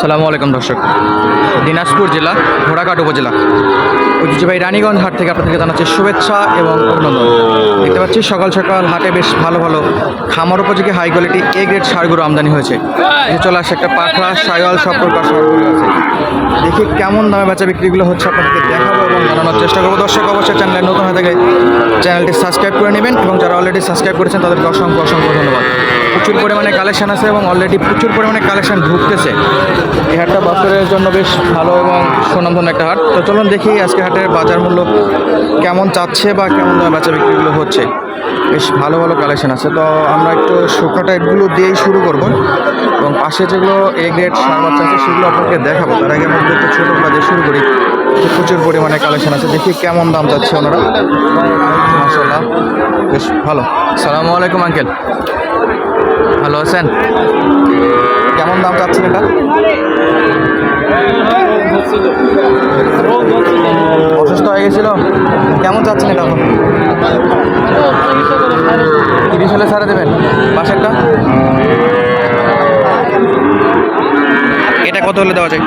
সালামু আলাইকুম দর্শক। দিনাজপুর জেলা, ঘোড়াঘাট উপজেলা। ঐতিহ্যবাহী রানীগঞ্জ হাট থেকে আপনাদেরকে জানাচ্ছি শুভেচ্ছা এবং অভিনন্দন। দেখতে পাচ্ছি সকাল সকাল হাটে বেশ ভালো ভালো খামার উপযোগী হাই কোয়ালিটি এ গ্রেড সারগুলো আমদানি হয়েছে। চলে আসে একটা পাখড়া সায়াল সব প্রকার আছে। দেখি কেমন দামে বেচা বিক্রিগুলো হচ্ছে আপনাদেরকে দেখাবো এবং জানানোর চেষ্টা করব। দর্শক, অবশ্যই চ্যানেলে নতুন হয়ে থাকে চ্যানেলটি সাবস্ক্রাইব করে নেবেন এবং যারা অলরেডি সাবস্ক্রাইব করেছেন, তাদেরকে অসংখ্য অসংখ্য ধন্যবাদ। প্রচুর পরিমাণে কালেকশন আছে এবং অলরেডি প্রচুর পরিমাণে কালেকশন ঢুকতেছে। এই হাটটা বছরের জন্য বেশ ভালো এবং সুনামধন্য একটা হাট। তো চলুন দেখি আজকে হাটের বাজার মূল্য কেমন চাচ্ছে বা কেমন দামে বেচা বিক্রিগুলো হচ্ছে। বেশ ভালো ভালো কালেকশন আছে। তো আমরা একটু শুকনো টাইপগুলো দিয়েই শুরু করব। এবং পাশে যেগুলো এ গ্রেড সার বাচ্চা আছে সেগুলো আপনাকে দেখাবো। তার আগে আমরা একটু ছোটো দিয়ে শুরু করি। প্রচুর পরিমাণে কালেকশন আছে। দেখি কেমন দাম যাচ্ছে ওনারা। মাসাল্লাহ বেশ ভালো। সালামু আলাইকুম, আঙ্কেল। ভালো আছেন? কেমন দাম চাচ্ছেন এটা? অসুস্থ হয়ে গেছিল? কেমন চাচ্ছেন এটা এখন? তিরিশ হলে ছাড়ে দেবেন। পাশেরটা এটা কত হলে দেওয়া যায়?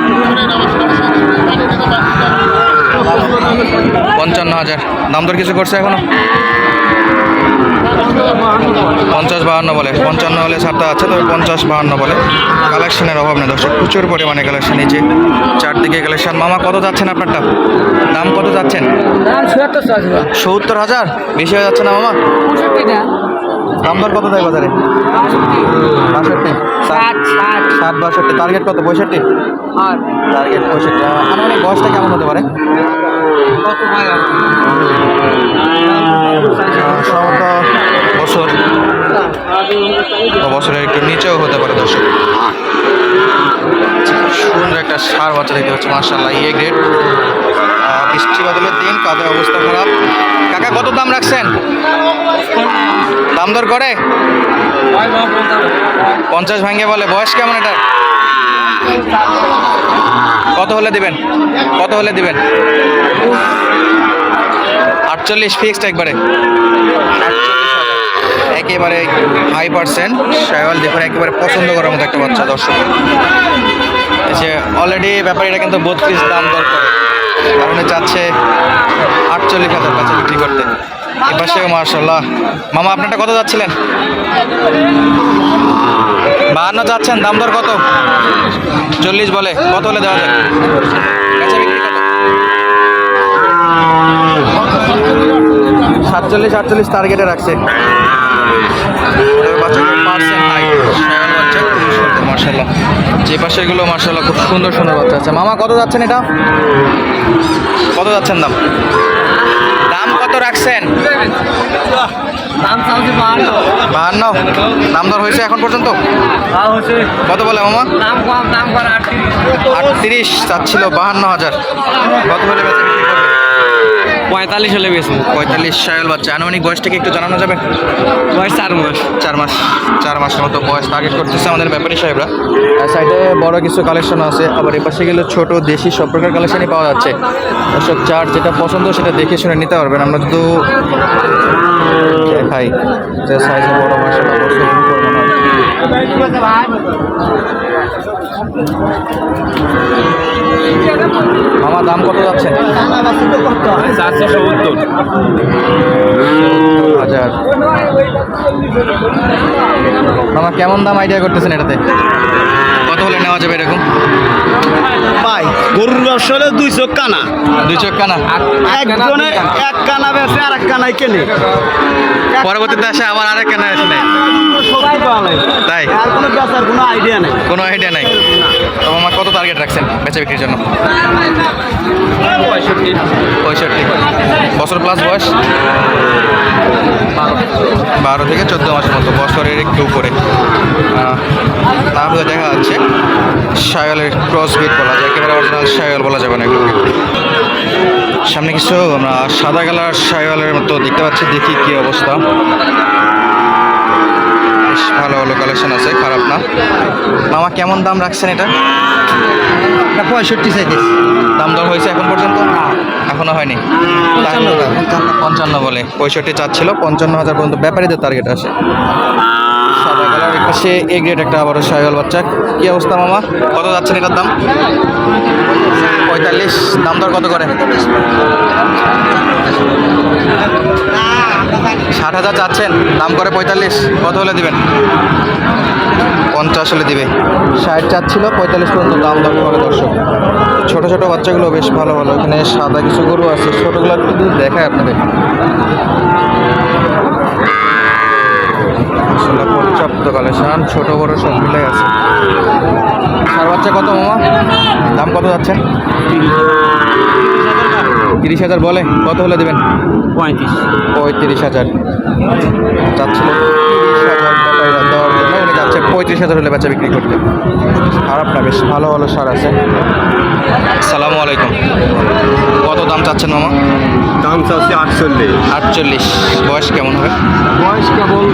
পঞ্চান্ন হাজার দাম দর কিছু করছে এখনও? পঞ্চাশ বাহান্ন বলে পঞ্চান্ন হলে ছাড়টা আছে তবে পঞ্চাশ বাহান্ন বলে। কালেকশনের অভাব নেই দর্শক প্রচুর পরিমাণে কালেকশন এই যে চারদিকে কালেকশন মামা কত যাচ্ছেন আপনারটা? দাম কত যাচ্ছেন? সত্তর হাজার? বেশি হয়ে যাচ্ছে না মামা? দাম দর কত দেয় বাজারে? বাষট্টি। ষাট ষাট। ষাট বাষট্টি। টার্গেট কত? পঁয়ষট্টি? টার্গেট পঁয়ষট্টি। আনুমানিক বয়সটা কেমন হতে পারে? সম্ভবত বছর। বছরের একটু নিচেও হতে পারে দর্শক। সুন্দর একটা সার বাচ্চা দেখতে পাচ্ছি মার্শাল্লাহ ইয়ে গ্রেড বৃষ্টি বাদলের দিন কাদের অবস্থা খারাপ। কাকা, কত দাম রাখছেন? দাম দর করে? পঞ্চাশ ভাঙ্গে বলে, বয়স কেমন এটা কত হলে দিবেন? কত হলে দিবেন? আটচল্লিশ ফিক্সড একবারে। একেবারে হাই পার্সেন্ট শায়ওয়াল দেখুন একেবারে পছন্দ করার মতো একটা বাচ্চা, দর্শক। যে অলরেডি ব্যাপারীরা কিন্তু বত্রিশ দাম দরকার করে। কারণে চাচ্ছে আটচল্লিশ হাজার কাছে বিক্রি করতে। এ পাশেও মার্শাল্লাহ মামা, আপনারটা কত যাচ্ছিলেন? বাহান্ন যাচ্ছেন, দাম দর কত? চল্লিশ বলে, কত হলে দেওয়া যায়? সাতচল্লিশ, আটচল্লিশ টার্গেটে রাখছে। মার্শাল্লাহ যে পাশেগুলো মার্শাল্লাহ খুব সুন্দর সুন্দর বাচ্চা আছে। মামা, কত যাচ্ছেন এটা? কত যাচ্ছেন দাম? দাম কত রাখছেন? বাহান্ন। দাম দর হয়েছে এখন পর্যন্ত? কত বলে মামা? আটত্রিশ। চাচ্ছিল বাহান্ন হাজার। কত হলে বেচা পঁয়তাল্লিশ হলে বেশি পঁয়তাল্লিশ সায়াল বাচ্চা আনুমানিক বয়সটাকে একটু জানানো যাবে? বয়স চার মাস। চার মাস চার মাসের মতো বয়স টার্গেট করতেছে আমাদের ব্যাপারী সাহেবরা। সাইডে বড় কিছু কালেকশন আছে আবার এপাশে গেলে ছোট দেশি সব প্রকার কালেকশনই পাওয়া যাচ্ছে। দর্শক চার যেটা পছন্দ সেটা দেখে শুনে নিতে পারবেন। আমরা শুধু দেখাই যে সাইজে বড় মাসে আমার দাম কত যাচ্ছে? চারশো সত্তর হাজার। আমার কেমন দাম আইডিয়া করতেছেন এটাতে? কত হলে নেওয়া যাবে এরকম? ব্যবসা হলে দুই চোখ কানা। দুই চোখ কানা। একজনে এক কানা বেছে আর এক কানায় কেনে। পরবর্তীতে আসে আবার আরেক কেনা আসলে। সত্যি পাওয়া নাই। তাই? আর কোনো বেচার কোনো আইডিয়া নেই। কোনো আইডিয়া নাই। তো আমার কত টার্গেট রাখছেন বেচা বিক্রির জন্য? পঁয়ষট্টি। পঁয়ষট্টি। বছর প্লাস বয়স? বারো থেকে চোদ্দ মাসের মতো, বছরের একটু উপরে। না দেখা যাচ্ছে সায়ালের ক্রস বিট বলা যায়, একেবারে অরিজিনাল সায়াল বলা যাবে না এগুলোকে সামনে কিছু আমরা সাদা কালার সায়ালের মতো দেখতে পাচ্ছি, দেখি কী অবস্থা। বেশ ভালো ভালো কালেকশন আছে খারাপ না। মামা কেমন দাম রাখছেন এটা? পঁয়ষট্টি সাইজ দাম দর হয়েছে এখন পর্যন্ত? এখনও হয়নি? পঞ্চান্ন বলে। পঁয়ষট্টি চাচ্ছিল পঞ্চান্ন হাজার পর্যন্ত ব্যাপারীদের টার্গেট আসে পাশে এ গ্রেড একটা আবারও সাইকেল বাচ্চা। কি অবস্থা মামা? কত যাচ্ছেন এটার দাম? পঁয়তাল্লিশ। দাম দর কত করে? ষাট হাজার চাচ্ছেন। দাম করে পঁয়তাল্লিশ। কত হলে দিবেন? পঞ্চাশ হলে দিবে। ষাট চাচ্ছিল, পঁয়তাল্লিশ পর্যন্ত দাম দর করে দর্শক। ছোট ছোট বাচ্চাগুলো বেশ ভালো ভালো। এখানে সাদা কিছু গরু আছে। ছোটগুলো একটু দেখায় আপনাদের। আসলে পর্যাপ্ত কালেকশন ছোট বড় সব মিলাই আছে। সার বাচ্চা কত মামা? দাম কত যাচ্ছে? তিরিশ হাজার বলে। কত হলে দেবেন? পঁয়ত্রিশ। পঁয়ত্রিশ হাজার। চাচ্ছিল তিরিশ হাজার টাকা দেওয়ার যাচ্ছে পঁয়ত্রিশ হাজার হলে বাচ্চা বিক্রি করতে খারাপ না বেশ ভালো ভালো সার আছে। সালামু আলাইকুম। কত দাম চাচ্ছেন মামা? দাম চাচ্ছে আটচল্লিশ। আটচল্লিশ। বয়স কেমন হবে বয়স কেবল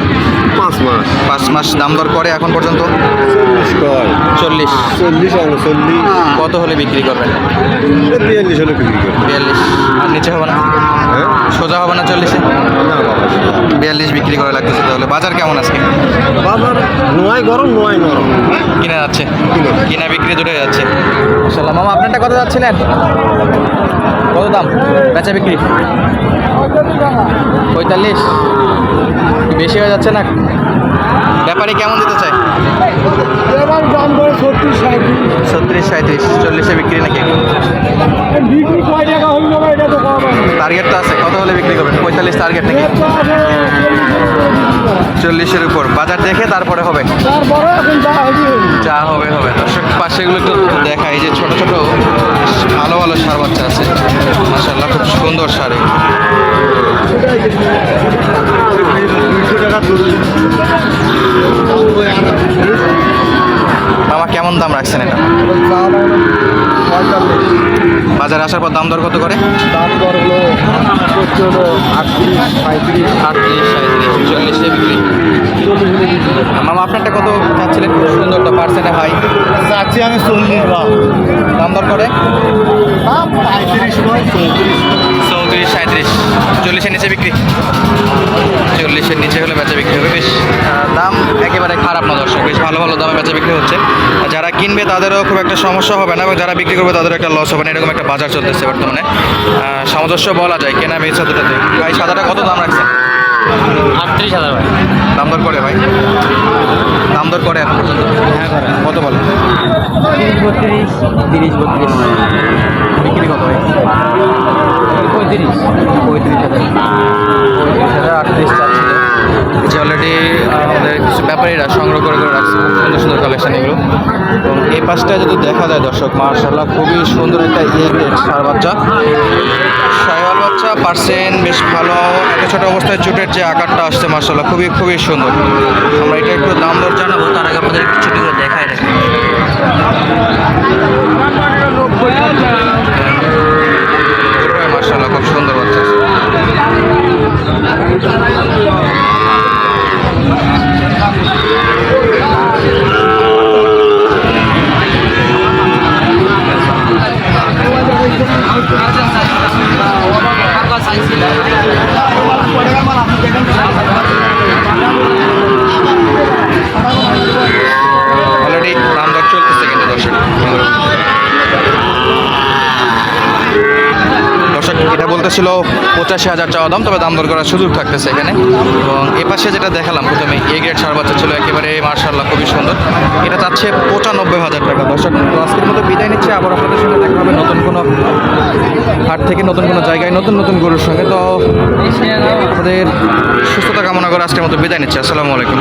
পাঁচ মাস। পাঁচ মাস দাম দর করে এখন পর্যন্ত? চল্লিশ চল্লিশ। চল্লিশ কত হলে বিক্রি করবেন? বিয়াল্লিশ হলে বিক্রি করে বিয়াল্লিশ। আর নিচে হবে না? হ্যাঁ সোজা হবে না চল্লিশে? বিয়াল্লিশ বিক্রি করা লাগতেছে তাহলে। বাজার কেমন আজকে? বাজার নোয়াই গরম নোয়াই গরম। কিনা যাচ্ছে। কিনা। বিক্রি দুটো যাচ্ছে। মামা আপনারটা কত যাচ্ছিলেন? দাম? বেচা বিক্রি? পঁয়তাল্লিশ। বেশি হয়ে যাচ্ছে না? ব্যাপারে কেমন দিতে সত্তর ছত্রিশ সাঁত্রিশ চল্লিশে বিক্রি নাকি? টার্গেট তো আছে কত হলে বিক্রি করবেন? পঁয়তাল্লিশ টার্গেট নাকি? চল্লিশের উপর। বাজার দেখে তারপরে হবে। যা হবে। হবে দর্শক দর্শক পাশেগুলো একটু দেখা এই যে ছোট ছোট ভালো ভালো সার বাচ্চা আছে। মাসাল্লাহ খুব সুন্দর সার বাজারে আসার পর দাম দর কত করে? দাম দর হলো চোদ্দ আটত্রিশ সাঁত্রিশ আটত্রিশ সাঁত্রিশ চল্লিশে বিক্রি। মামা আপনারটা কত চাচ্ছিলেন? খুব সুন্দর তো পার্সেন্টে ভাই। চাচ্ছি আমি চল্লিশ বা দাম দর করে? দাম পঁয়ত্রিশ নয় চৌত্রিশ। চৌত্রিশ সাঁত্রিশ চল্লিশের নিচে বিক্রি। চল্লিশের নিচে হলে বেচা বিক্রি হবে বেশ দাম একেবারে খারাপ না দর্শক বেশ ভালো ভালো দামে বেচা বিক্রি হচ্ছে। আর যারা কিনবে তাদেরও খুব একটা সমস্যা হবে না এবং যারা বিক্রি করবে তাদেরও একটা লস হবে না এরকম একটা বাজার চলতেছে বর্তমানে। সামঞ্জস্য বলা যায় কেনা বেচা দুটাতে ভাই সাদাটা কত দাম রাখছেন? আটত্রিশ হাজার ভাই। দাম দর করে ভাই? দাম দর করে এখন পর্যন্ত? হ্যাঁ করে। কত বলে? তিরিশ বত্রিশ। তিরিশ বত্রিশ। বিক্রি কত ভাই পঁয়ত্রিশ। পঁয়ত্রিশ অলরেডি আমাদের কিছু ব্যাপারীরা সংগ্রহ করে করে রাখছে, সুন্দর সুন্দর কালেকশন এগুলো। এবং এই পাশটা যদি দেখা যায় দর্শক মার্শাল্লাহ খুবই সুন্দর একটা ইয়ে সার বাচ্চা। সাইওয়াল বাচ্চা পার্সেন্ট বেশ ভালো। এত ছোট অবস্থায় চুটের যে আকারটা আসছে মার্শাল্লাহ খুবই খুবই সুন্দর। আমরা এটা একটু দাম দর জানাব, তার আগে আপনাদের একটু ছোটো করে দেখায় রাখি। এটা বলতেছিল পঁচাশি হাজার চাওয়া দাম, তবে দাম দর করার সুযোগ থাকতেছে এখানে। এবং এ পাশে যেটা দেখালাম, প্রথমে এ গ্রেড সার বাচ্চা ছিল একেবারে মার্শাল্লাহ খুবই সুন্দর। এটা চাচ্ছে পঁচানব্বই হাজার টাকা। দর্শক, তো আজকের মতো বিদায় নিচ্ছে। আবার আপনাদের সঙ্গে দেখা হবে নতুন কোনো হাট থেকে, নতুন কোনো জায়গায়, নতুন নতুন গরুর সঙ্গে। তো আপনাদের সুস্থতা কামনা করে আজকের মতো বিদায় নিচ্ছে। আসসালামু আলাইকুম।